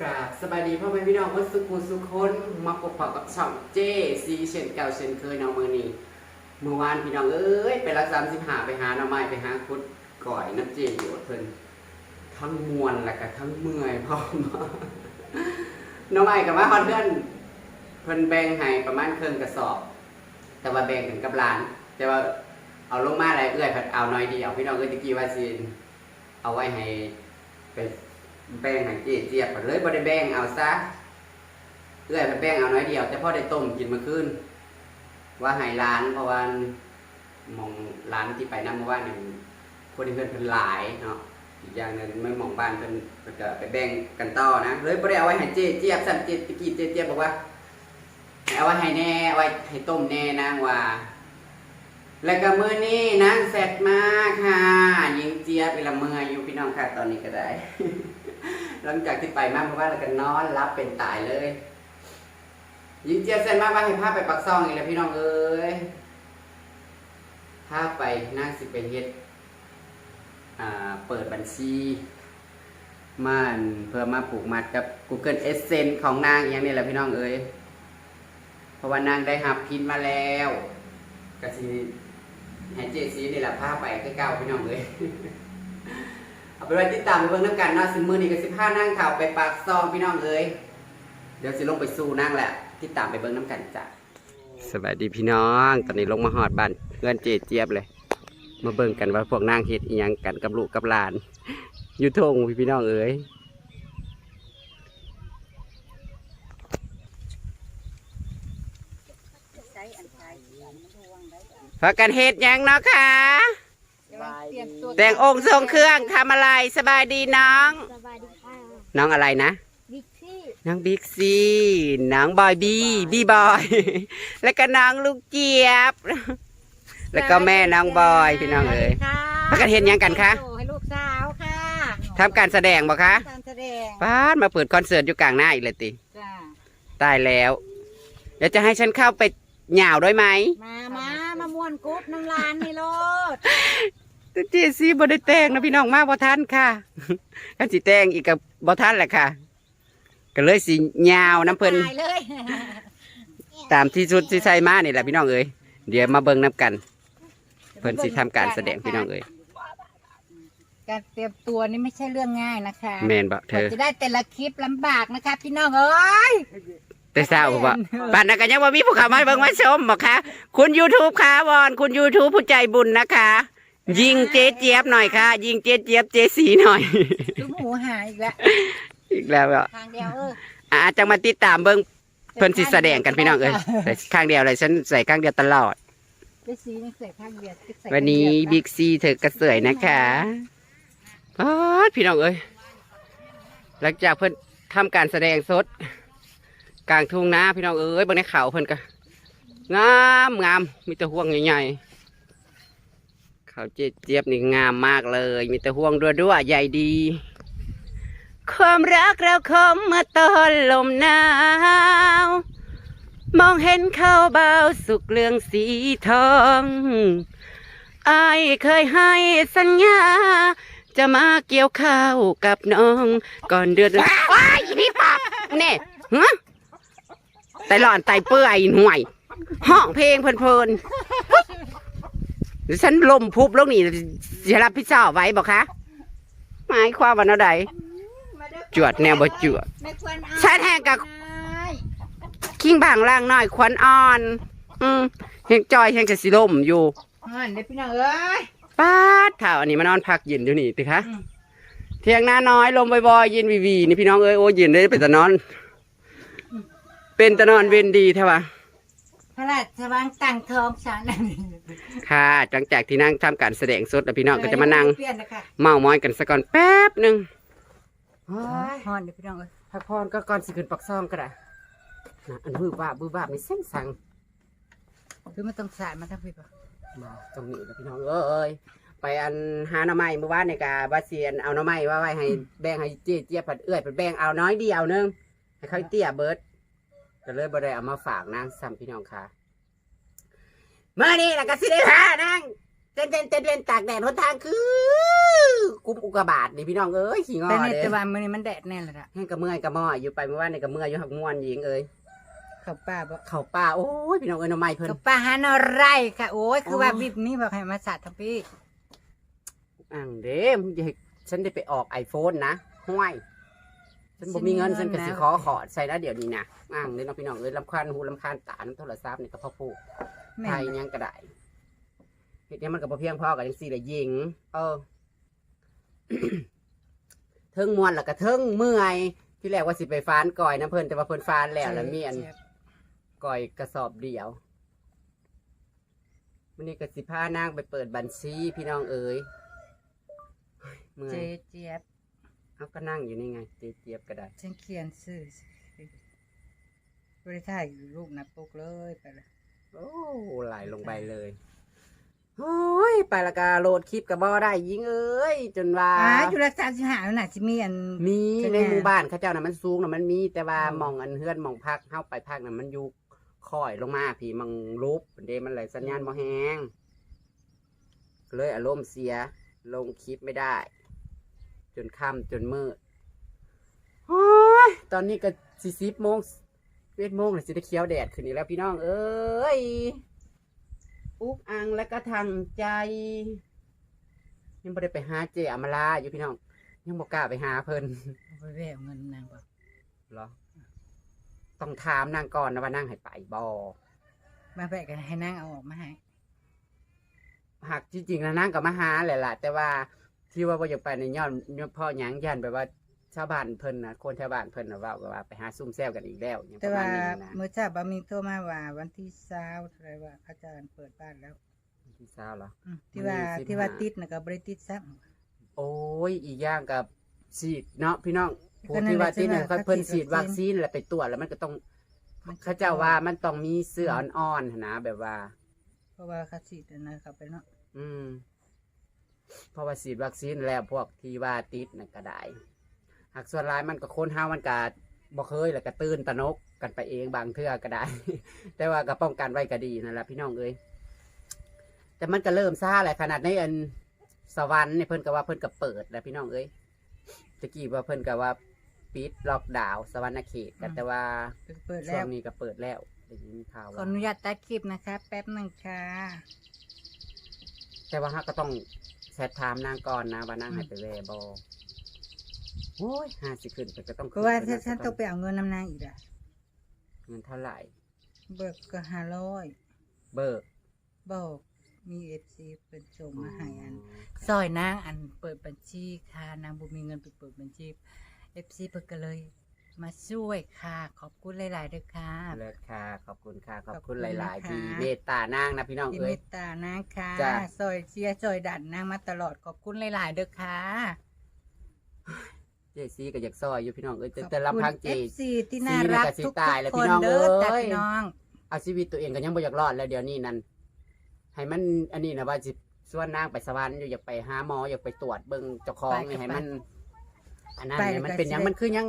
กราบสบายดีพ่อแม่พี่น้องวัดสุขุสุคนมาพบปะกับช่องเจซีเชนเก่าเชนเคยเนาะมือนี้เมื่อวานพี่น้องเอ้ยไปรักสามสิบหาไปหาหน่อไม้ไปหาคุดก่อยน้ำเจอยู่เพิ่นทั้งมวนและก็ทั้งเมื่อยพร้อมหน่องไม้กับว่าฮอดเพื่อนเพิ่นแบ่งให้ประมาณเครึ่งกระสอบ แต่ว่าแบ่งกันกับหลาน แต่ว่าเอาลงมาอะไรเอื้อยผัดเอาน้อยเดียวพี่น้องเอ้ยตะกี้ว่าสิเอาไว้ให้ไป แบ่งให้เจ๊เจี๊ยบเลยบ่ได้แบ่งเอาซะเอื้อยผัดแบ่งเอาน้อยเดียว แต่พ่อได้ต้มกินมื่อคืนว่าให้ร้านเพราะว่ามองร้านที่ไปนำเมื่อวานนี่คนที่เพิ่อนเพิ่นหลายเนาะอีกอย่างหนึงไม่มองบ้านเพิ่นเพิ่นก็ไปแบ่งกันต่อนะเลยบ่ได้เอาไว้ให้เจ๊เจี๊ยบสั่นเจ๊ตะกี้เจ๊เจี๊ยบบอกว่าเอาไว้ให้แน่เอาไว้ให้ต้มแน่นางว่า แล้วก็มื้อนี้นางเสร็จมาค่ะยิงเจี๊ยบเวลาเมื่ออยู่พี่น้องค่ะตอนนี้ก็ได้ หลังจากที่ไปมากเพราะว่าเราก็นอนรับเป็นตายเลยยิงเจี๊ยบเสร็จมากว่าให้พาพไปปักซองอีกแล้วพี่น้องเอ้ยพาไปนางสิไปเฮ็ดอ่าเปิดบัญชีมันเพื่อมาปลูกมัดกับ Google Essence ของนางอย่างนี้แหละพี่น้องเอ้ยเพราะว่านางได้หับพินมาแล้วกะทีให้เจซีนี่แหละพาไปคือเก้าพี่น้องเลย เอาไปไว้ติดตามไปเบิ่งน้ำกันเนาะซึ่งมื้อนี้ก็สิพานั่งข่าวไปปากซองพี่น้องเอ้ยเดี๋ยวสิลงไปสู่นั่งแหละติดตามไปเบิ่งน้ำกันจ้ะสวัสดีพี่น้อง ตอนนี้ลงมาหอดบ้านเพื่อนเจเจี๊ยบเลย มาเบิ่งกันว่าพวกนางเฮ็ดอีหยังกันกับลูกกับหลานอยู่ทงพี่พี่น้องเอ้ยพากันเฮ็ดหยังเนาะค่ะ เดี๋ยวเตรียมตัวแต่งองค์ทรงเครื่องทำอะไรสบายดีน้อง สบายดีค่ะน้องอะไรนะ บิ๊กซี่น้องบิ๊กซีน้องบอยบีบีบอย แล้วก็น้องลูกเจี๊ยบ แล้วก็แม่น้องบอยพี่น้องเอ๋ยค่ะพากันเห็นหยังกันคะ ให้ลูกสาวค่ะทำการแสดงบ่คะการแสดงป้าดมาเปิดคอนเสิร์ตอยู่กลางหน้าอีกเลยติจ้าตายแล้วเดี๋ยวจะให้ฉันเข้าไปเหย่าด้วยไหมมามามาม่วนกุ๊บน้ำลานนี่โลด แต่เจซี่บ่ได้แต่งนะพี่น้องมาบ่ทันค่ะกันสิแต่งอีกกับบ่ทันแหละค่ะ ก็เลยสิเหย่าน้ำเพิ่นตายเลยตามที่ชุดที่ใส่มานี่แหละพี่น้องเอ้ยเดี๋ยวมาเบิ่งน้ำกัน เพิ่นสิทำการแสดงพี่น้องเอ้ยการเตรียมตัวนี่ไม่ใช่เรื่องง่ายนะคะแม่นบ่เธกว่าอ จะได้แต่ละคลิปลำบากนะคะ พี่น้องเอ้ย แต่เศร้าบ่ป่านนั้นก็ยังบ่มีผู้เข้ามาเบิ่งมาชมบ่คะคุณ YouTube ค่ะวอน คุณ YouTube ผู้ใจบุญนะคะ ยิงเจ๊เจี๊ยบหน่อยค่ะ ยิงเจ๊เจี๊ยบเจ๊สีหน่อยดูหมูหายอีกแล้วอีกแล้วอะทางเดียวเอออะจังมาติดตามเบิ่งเพิ่นสิแสดงกันพี่น้องเอ้ยใส่ข้างเดียวเลยฉันใส่ข้างเดียวตลอดไปสีนี่ใส่ข้างเดียวใส่วันนี้ข้างเดียวบิ๊กซีเธอกระเสยนะคะป๊าดพี่น้องเอ้ยหลังจากเพิ่นทำการแสดงสด กลางทุ่งนาพี่น้องเอ้ยบนในเขาเพิ่นก็งามงามมีแต่ห่วงใหญ่ๆ เขาเจี๊ยบนี่งามมากเลย มีแต่ห่วงด้วยด้วยใหญ่ดี ความรักเราคมเมื่อตอนลมหนาว มองเห็นเขาเบาสุกเรืองสีทองอายเคยให้สัญญา จะมาเกี่ยวข้าวกับน้อง ก่อนเดือนว้ายอีพี่ปอบเนี่ยฮะแต่หลอนไตเปื่อยหน่วยห้องเพลงเพลินๆเฉันลมพุบลงนี่จะรับผิดชอบไว้บอกคะหมายความว่าเอาใดจวดแนวบ่จวดไม่ควรเอาฉันแห้งกับได้คิงบางล่างหน่อยควันอ่อน อืมเฮงจอยเฮงจะสิลมอยู่อ่านเด็กพี่น้องเอ้ยป้าดข่าวอันนี้มานอนพักเย็นอยู่นี่ติคะอืมเที่ยงหน้าน้อยลมบ่อยๆเย็นวีวีนี่พี่น้องเอ้ยโอ้เย็นได้เป็นตะนอน เป็นตะนอนเวนดีเท่าวะ พระราชวังตั้งทองฉันค่ะหลังจากที่นั่งทำการแสดงสดแล้วพี่น้องก็จะมานั่งเปลี่ยนนะคะเมามอยกันสักก่อนแป๊บหนึ่งโอ้ยฮอนเด็กพี่น้องเอ้ยพักผ่อนก็ก่อนสิขึ้นปักซองก็ได้นะอันบืบว่าบบืบว่าบไม่เส้นสั่ง คือมันต้องสายมาทั้งพี่ปะมาตรงนี้แล้วพี่น้องเอ้ยไปอันหาหน่อไม้เมื่อวานในกาบาเซียนเอาหน่อไม้ว่าไว้ให้แบ่งให้เจี๊ยเจี๊ยบผัดเอื้อยผัดแบ่งเอาน้อยเดียวหนึงให้เขาเตี้ยเบิด ก็เลยบ่ได้เอามาฝากนางซ้ำพี่น้องค่ะเมื่อนี้แล้วก็สิได้พานางเต้นเต้นเต้นเต้นตากแดดหนทางคือกุมอุกกาบาตนี่พี่น้องเอ้ยขี้งอแต่ในเด้แต่ว่ามื้อนี้มันแดดแน่แหละล่ะแห้งกระเมื่อยกระม่อยอยู่ไปเมื่อวานในกระเมื่อยอยู่หักม่วนหญิงเอ้ยเขาป้าบ่เข่าป่าโอ้ยพี่น้องเอ้ยหน่อไม้เพิ่นเขาป้าหาหนอไรค่ะ โอ้ยคือว่าอ๋อ บิบนี้บอกให้มาสาดทังพี่อ่างเด้มึงจะให้ฉันได้ไปออกไอโฟนนะห้วย ฉันบ่มีเงินฉันก็สิขอขอใส่แล้วเดี๋ยวนี้นะอ่างเด้น้องพี่น้องเอ้ยลำคาญหูลำคาญตาน้ำโทรศัพท์นี่ก็พ่อพูดแม่ไทยยังก็ได้เฮ็ดหยังมันก็บ่เพียงพอกับจังซี่แหละยิง เออ เทิงมวนแล้วก็เทิงเมื่อย ที่แรกว่าสิไปฟานก่อยนะเพิ่นแต่ว่าเพิ่นฟานแล้วแล้วมีอันเจ็บก่อยกระสอบเดียววันนี้ก็สิพานางไปเปิดบัญชีพี่น้องเอ๋ยเฮ้ยเมื่อเจย เจี๊ยบ เอาก็นั่งอยู่นี่ไงเจี๊ยบเจี๊ยบก็ได้ฉันเขียนชื่อบริถ่ายรูปหนักปกเลยไปเลยโอ้ไหลลงไปเลยโอ้ยไปละกาโหลดคลิปกับบ่ได้ยิงเอ้ย จนว่าอ่าจุฬาสามสิบห้าน่ะจะมีอัน มีใช่ไหมในหมู่บ้านเขาเจ้าน่ะมันสูงน่ะมันมีแต่ว่าอืมหมองอันเฮือนหมองพักเฮาไปพักน่ะมันอยู่คอยลงมาพี่มังรูปเดมันไหลสัญญาณบ่แฮงก็เลยอารมณ์เสียลงคลิปไม่ได้ จนค่ำจนมืดโอ้ยตอนนี้ก็สี่สิบโมงเอ็ดโมงเลยสิได้เคี้ยวแดดขึ้นอีกแล้วพี่น้อง เอ้ยอุกอังและก็ทางใจ ยังไม่ได้ไปหาเจอมาลาอยู่พี่น้อง ยังบอกกล้าไปหาเพิ่นเอาไปแววเงินนางบอกเหรอ ต้องถามนางก่อนนะว่านั่งให้ไปบอมาแบกกันให้นางเอาออกมาให้หากจริงๆแล้วนั่งกับมาหาแหละล่ะ แต่ว่า ที่ว่าบ่อยากไปในยอดยอดพ่อหยังยันแบบว่าชาวบ้านเพิ่นนะคนชาวบ้านเพิ่นนะว่าว่าไปหาซุ่มแซวกันอีกแล้วอย่างปแต่ระมาว่าณนี้นะเมื่อเช้าบะมีโทรมาว่าวันที่เช้าอะไรว่าอาจารย์เปิดบ้านแล้วที่ทราบเหรอ อืมที่ว่าวันที่ที่ว่า15ติดนะก็บริติดซ้โอ้ยอีกอย่างกับฉีดเนาะพี่น้องก็ผู้นั่นที่ว่าแหละที่นั่นใช่ไหมเขาเพิ่นเขาฉีฉีดดวัวัคคซีซีนนแล้วไปตรวจแล้วมันก็ต้องำมันจะเขาเจ้าว่ามันต้องมีเสื้ออ่อนๆหั่นนะแบบว่า เพราะว่าเขาฉีดอันนะครับไปเนาะ อืม เพราะว่าฉีดวัคซีนแล้วพวกที่ว่าติดน่ะก็ได้หากส่วนร้ายมันก็คนเฮามันก็บ่เคยแล้วก็ตื่นตระหนกกันไปเองบางเทื่อก็ได้ แต่ว่าก็ป้องกันไว้ก็ดีนั่นแหละพี่น้องเอ้ยแต่มันก็เริ่มซ่าแหละขนาดในอันสวรรค์เนี่ยเพิ่นก็ว่าเพิ่นก็เปิดแล้วพี่น้องเอ้ยตะกี้ว่าเพิ่นก็ว่าปิดล็อกดาวน์สวรรณเขตกันแต่ว่าเปิดช่แล้ววงนี้ก็เปิดแล้วได้ยินข่าวขอว่า อนุญาตตัดคลิปนะคะ แป๊บหนึ่งค่ะ แต่ว่าฮะก็ต้องแชทถามนางก่อนนะว่านางอืมให้ไปแวบอโอ้ยห้าสิขึ้นไปก็ต้องเพราะว่าขึ้ถ้านไปฉันต้องไปเอาเงินนำนางอีกอะเงินเท่าไหร่ เบิกก็ห้าร้อยเบิกบอกมีเอฟซีเป็นส่งมาให้อันอ๋อซอยนางอันเปิดบัญชีค่ะนางบุมีเงินไปเปิดบัญชีเอฟซีเปิดก็เลย มาช่วยค่ะ ขอบคุณหลายๆด้วยค่ะ เลิศค่ะ ขอบคุณค่ะ ขอบขอบคุคุณณหลาย นะคะ ๆ ที่เมตตานางนะพี่น้องที่เอ้เมยตตานางค่ะจ้ะ ซอยเชียร์ซอยดันนางมาตลอดขอบคุณหลายๆด้วยค่ะเจซีก็อยากซอยอยู่พี่น้องเอ้ยแต่แต่ลำพังเจ เอฟซีที่น่ารักซีนี่ก็สิทุกตายแล้วๆคพี่นน้องเด้อเอ้ยจ้ะพี่น้อง เอาชีวิตตัวเองก็ยังบ่อยากรอดแล้วเดี๋ยวนี้นั่นให้มันอันนี้นะว่าจิส่วนนางไปสวรรค์อยู่อยากไปหาหมออยากไปตรวจเบิ่งเจ้าของนี่ให้มัน อันนั้นเนี่ยมันเป็นหยังมันคือหยัง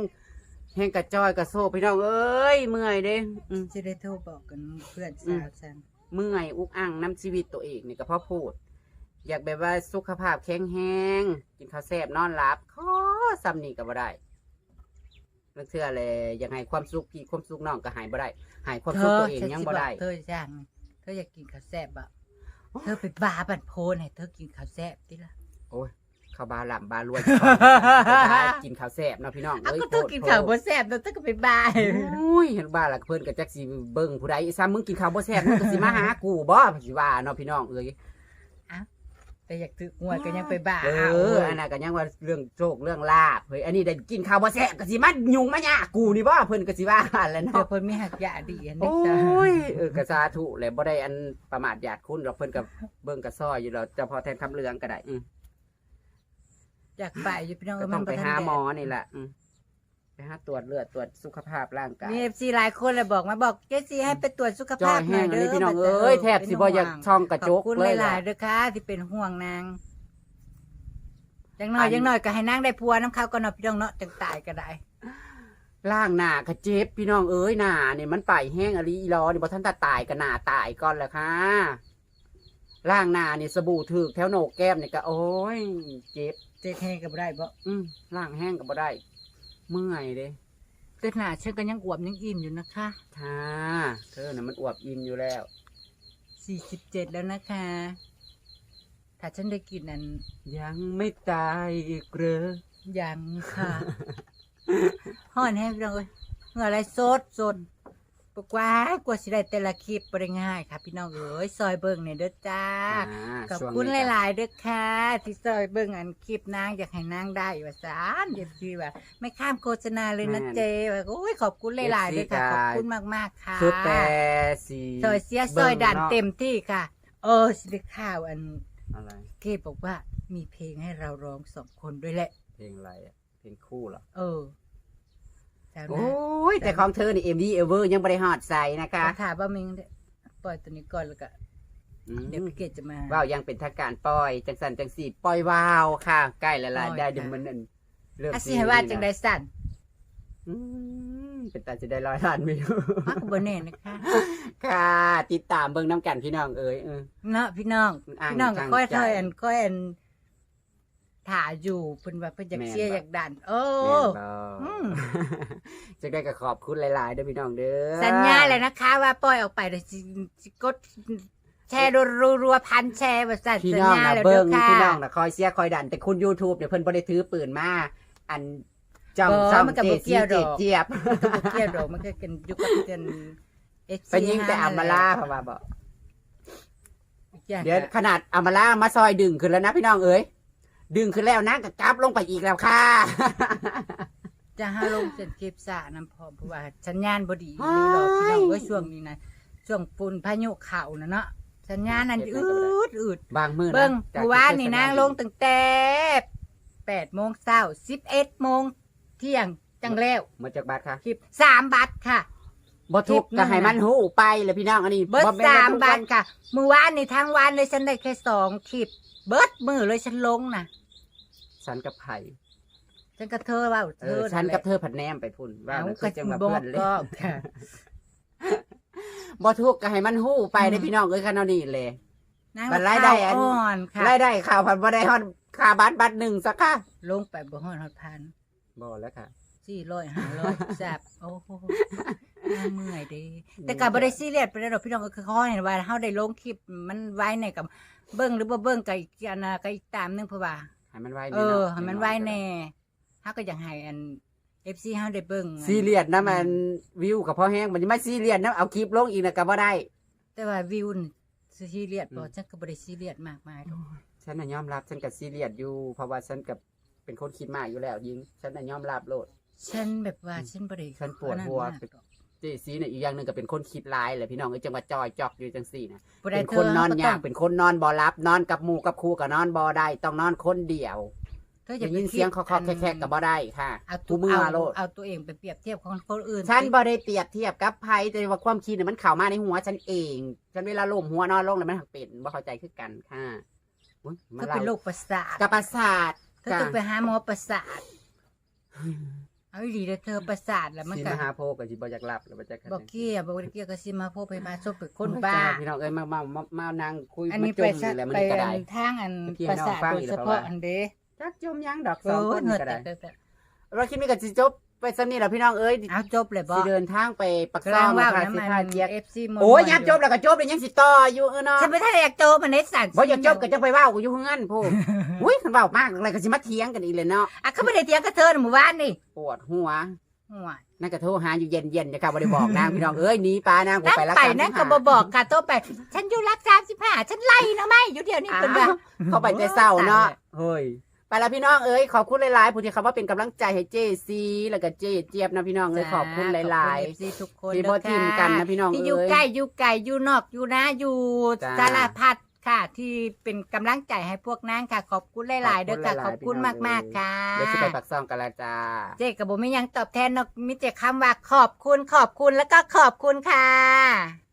แห้งกระจ้อยกระโซกพี่น้องเอ้ยเมื่อยเด้อืม จะได้โทรบอกกันเพื่อนอืสามวฉันเมื่อยอุกอังน้ำชีวิตตัวเองนี่ก็เพราะพูด อยากแบบว่าสุขภาพแข็งแรงกินข้าวแซ่บนอนหลับขอซ้ำนี่ก็บ่ได้เรื่องเชื่อเลยอยากให้ความสุขพี่ความสุขน้องก็หายบ่ได้หายความสุขตัวเองยังบ่ได้ เธอจังเธออยากกินข้าวแซ่บอะเธอไปบาบันโพนให้เธอกินข้าวแซ่บติล่ะโอ้ย ข้าวบาหลับารวยกินข้าวแซ่บเนาะพี่น้องอ้าวเอ้ยก็เธอกินข้าวบ่แซ่บแล้วเธอก็ไปบาโอ้ยเห็นบ้าละเพิ่นก็จักสิเบิ่งผู้ใดซ้ำมึงกินข้าวบ่แซ่บมึงก็สิมาหากูบ่สิว่าเนาะพี่น้องเอ้ย แต่อยากถือกงวยก็ยังไปบาเอออันนั้นก็ยังว่าเรื่องโชคเรื่องลาบเฮ้ย อันนี้ได้กินข้าวบ่แซ่บก็สิมายุ่งมาหยากูนี่บ่เพิ่นก็สิว่าแหล้วเดี๋ยเนาะ วเพิ่นมีหักยาดีอันโอนี้จ้ะ้ย เออก็สาธุแหละบ่ได้อันประมาทญาติคุณหรอกเพิ่นก็เบิ่งก็ซอยอยู่แล้วเจ้าพ่อแทนคำเรืองก็ได้อืม อยากไปอยู่พี่น้องก็เอ้ยต้องไปบ่ทันหาแดดหมอนี่แหละอืมไปหาตรวจเลือดตรวจสุขภาพร่างกายมี FC หลายคนเลยบอกมาบอกเจซี่ให้ไปตรวจสุขจอภาพยหแห้น่องยอันเด้นี้อพี่น้องบัดเอ้ยด้แทบสิบ่อยากช่องกระจขอบกคุณเลยหลาล่ะ ยๆเด้อค่ะที่เป็นห่วงนางจังหน่อยจังหน่อยก็ให้นางได้พัวน้ำข้าวก่อนเนาะพี่น้องเนาะจังตายก็ได้ล่างหน้ากระเจ็บพี่น้องเอ้ยหน้านี่มันไปแห้งอะลีอีรอนี่บ่ทันตาตายก็หน้าตายก่อนแหละค่ะล่างหน้านี่สบู่ถึกแถวโหนกแก้มนี่ก็โอ้ยเจ็บ เจ๊แห้งกับได้บ่อืมล่างแห้งก็บ่ได้ เมื่อยเด้แต่หน้าฉันก็ยังอวบยังอิ่มอยู่นะคะค่ะเธอน่ะมันอวบอิ่มอยู่แล้ว47แล้วนะคะ ถ้าฉันได้กินนั้นยังไม่ตายอีกเหรอยังค่ะ ห่อนแห้งพี่น้องเอ้ยเหงื่ออะไรสดสด ปกว่ากว่าสิได้แต่ละคลิปบ่ได้ง่ายค่ะ พี่น้องเอ้ยซอยเบิ่งเนี่ยเด้อจ้าอ่าขอบช่วงคุณนี้หลายๆด้วยค่ะที่ซอยเบิ่งอันคลิปนางอยากให้นางได้ว่าซานเดี๋ยวพี่ว่าไม่ข้ามโฆษณาเลยนะเจว่าโอ้ยขอบคุณหลายๆด้วยค่ะขอบคุณมากๆค่ะสุดแต่สีซอยเสียซอยดันเต็มที่ค่ะ เออสิได้ข่าวอันอะไรเกดบอกว่ามีเพลงให้เราร้องสองคนด้วยแหละ เพลงอะไรอะเพลงคู่เหรอเออ แซวโอ้นะยแต่ของเธอนี่เอ็มดีเอเวอร์ยังบริหารใส่นะคะก็ถามว่ามิงปล่อยตัวนี้ก่อนแล้วก็อืมเดี๋ยวพี่เกดจะมา ว่าวยังเป็นทางการปล่อย จังสันจังสีปล่อยวาวค่ะ ใกล้และละปล่อยได้ค่ะ เดี๋ยวมันอันเริ่มอาสิให้ว่าจังไดสั่นอืมเป็นตาจะได้ร้อยล้านวิวมักบ่แน่นะคะ ค่ะ ติดตามเบิ่งน้ำกันพี่น้องเอ๋ยเออ เนาะพี่น้อง อ่างพี่น้องก็ทางค่อยใจถอยอันค่อยอัน ถ่าอยู่เพิ่นว่าเพิ่นอยากแม่นเชียร์บ่ อยากดันโอ้แม่นบ่อืม จะได้ก็ขอบคุณหลายๆเด้อพี่น้องเด้อสัญญาเลยนะคะ ว่าปล่อยออกไปเดี๋ยวสิสิกดแชร์รัวๆพันแชร์ว่าสั่นพี่สัญน้องญานะแล้วเบิ้เด้องค่ะ พี่น้องนะคอยเสียคอยดันแต่คุณ YouTube เนี่ยเพิ่นบ่ได้ถือปืนมาอันจ้องบ่ซ่อมมันก็เจบ่เกี่ซียวดเจอก เจี๊ยบมันก็บ่เกี่ยวดอกมันก็กันอยู่กับกันไปยิงแต่อัมมาลาเพราะว่าบอก เดี๋เดี๋ยยววขนาดอัมมาลามาซอยดึงขึ้นแล้วนะพี่น้องเอ้ย ดึงขึ้นแล้วนะก็กลับลงไปอีกแล้วค่ะ จะหาลงเส้นคลิปสะน้ำพร้อมเพราะว่าสัญญาณบ่ดีนี่หรอกพี่น้องเอ้ยช่วงนี้นะช่วงฝุ่นพายุเข้านะเนาะสัญญาณนั้นอืดอืดบางมือนะเบิ่งจากเมื่อวานนี่นางลงตั้งแต่8โมงเช้า11โมงเที่ยงจังแล้วมาจากบาทค่ะคลิป3บาทค่ะบ่ทุกคลิปหนึ่ก็งให้มันหูไปเลยพี่น้องอันนี้เบิร์ดแนสามทุกบาวัทนค่ะเมื่อวานนี่ทั้งวันเลยฉันได้แค่สองคลิปเบิร์ดมือเลยฉันลงนะ ฉันกับไผ่ฉันกับเธอว่าเอเธออฉันกับเธอผัดแนมไปพุ่นว่าเอามันกระคือจัจิงหวะบอเพื่กอนเลยก็ค่ะ บ่ทุกก็ให้มันหูไปได้อืม พี่น้องเอ้ยคันเอานี่เลย นางบัดรายได้อัน อ่อนค่ะ รายได้ข่าวพันบ่ได้ฮอดค่าบัตรบัตรหนึ่งสักค่ะลงไปบ่ฮอดฮอดพันบ่แล้วค่ะ สี่ร้อยห้าร้อยแซ่บโอ้โหน่าเมื่อยเดี แต่กับบริซีเรียสไปแล้วดอกพี่น้องก็คือเขาเห็นว่าเฮาได้ลงคลิปมันไว้ในกับเบิ้งหรือบ่เบิ้งกับอีกอันน่ะกับอีกตามหนึงเพราะว่า ให้มันไว้เอแน่อนาะให้มันไว้แน่เฮาก็อยากให้อัน FC เฮาได้เบิ้งอันซีเรียสนะมันวิวกับพ่อแห้งมันจะไม่ซีเรียสนะเอาคลิปลงอีกนะก็บ่ได้ แต่ว่าวิวนี่ซีเรียสบ่ฉันก็บ่ได้ซีเรียสมากมายดอกฉันน่ะยอมรับฉันก็ซีเรียสอยู่ เพราะว่าฉันกับเป็นคนคิดมากอยู่แล้วยิง ฉันน่ะยอมรับโลด ฉันแบบว่าฉันบ่ได้ฉันปวดหัว อันนั้นมากดอก เจซีเนี่ยอีกอย่างหนึ่งก็เป็นคนคิดร้ายแหละพี่น้องเอ้ยจังหวัดจอยจอกอยู่จังสี่นะบ่ได้เป็นเธคนนอนก็ยาต้กงเป็นคนนอนบ่รับนอนกับหมู่กับครูก็นอนบ่ได้ต้องนอนคนเดียวเธออได้ย่าไปยินเสียงเคาะๆแคกๆก็บ่ได้ค่ะเอาทุตัวมือเอาโลดเอาตัวเองไปเปรียบเทียบกับคนอื่นฉันบ่ได้เปรียบเทียบกับไพ่แต่ว่าความคิดเนี่ยมันเข้ามาในหัวฉันเองฉันเวลาล้มหัวนอนลงแล้วมันหักเป็นบ่เข้าใจคือกันค่ะอุ๊ยเธมาอเล่าเป็นโรคประสาทกับประสาทเธอต้องไปหาหมอประสาท เอาอีหลีเด้อเธอประสาทแล้วมันสิก็มาหาโพกับสิบ่อยากหลับแล้วบ่จักบ่เกี่ยวบ่ได้เกี่ยวกับสิมาพบไปมาซบเป็นคนโอ้ยบ้าจ้พี่น้องเอ้ยมามามามานั่งคุยอันมานี้จไปมซะนี่แหละมันไปก็อัได้นทางอันพี่ประน้องสาทฟังโดอียกเฉแล้วพาะว่า อันเด้จักจมยังดอกเอสองอคนเหนื่นี่อยก็ได้แต่แต่ เราคิดมีกันสิจบ ไปสำนี่แหละพี่น้องเอ้ยเอาจบเลยบ่สิเดินทางไปปักกำซลัองงว่าค่ะน้ำสิมันพาเจี๊ยบ FC โอ้ยยามจบแล้วก็จบเลยยังสิต่ออยู่เออเนาะฉันไม่ทันได้อยากโจมมันในสันบ่อยากจบก็จะไปเว้ากูอยู่เฮือนพูดอุ้ยคันเว้ามากอะไรก็สิมาเถียงกันอีกเลยเนาะอะเขาไม่ได้เถียงกับเธอนะหมู่บ้านนี่ปวดหัวหัวนั่นก็โทรหาอยู่เย็นๆนะครับบ่ได้บอกนางพี่น้องเอ้ยหนีปลานางกูนั่งไปรักไปษานั่งก็บ่บอกค่ะโทรไป ฉันอยู่รักสามสิบห้าฉันไล่นะไม่อยู่เดี๋ยวนี้อ้าเป็นว่าวเข้าไปแต่เศร้าเนาะเฮ้ย ไปแล้วพี่น้องเอ้ยขอบคุณหลายๆผู้ที่เขาว่าเป็นกำลังใจให้เจซีแล้วก็เจเจี๊ยบนะพี่น้องเอ้ยขอบคุณหลายขอบคุณ FC ทุกคนที่บ่ทิมกันนะพี่น้องที่อยู่เอ้ยใกล้อยู่ไกลอยู่นอกอยู่นะอยู่จ้าสารพัดค่ะ ที่เป็นกำลังใจให้พวกนางค่ะ ขอบคุณหลายๆขอบคุณเด้อค่ะหลายๆขอบคุณพี่น้องมากๆค่ะ ๆเดี๋ยวสิไปปักซองกันและจ้า เจ๊กับผมไม่ยังตอบแทนนอกมิแต่คำว่าขอบคุณขอบคุณแล้วก็ขอบคุณค่ะ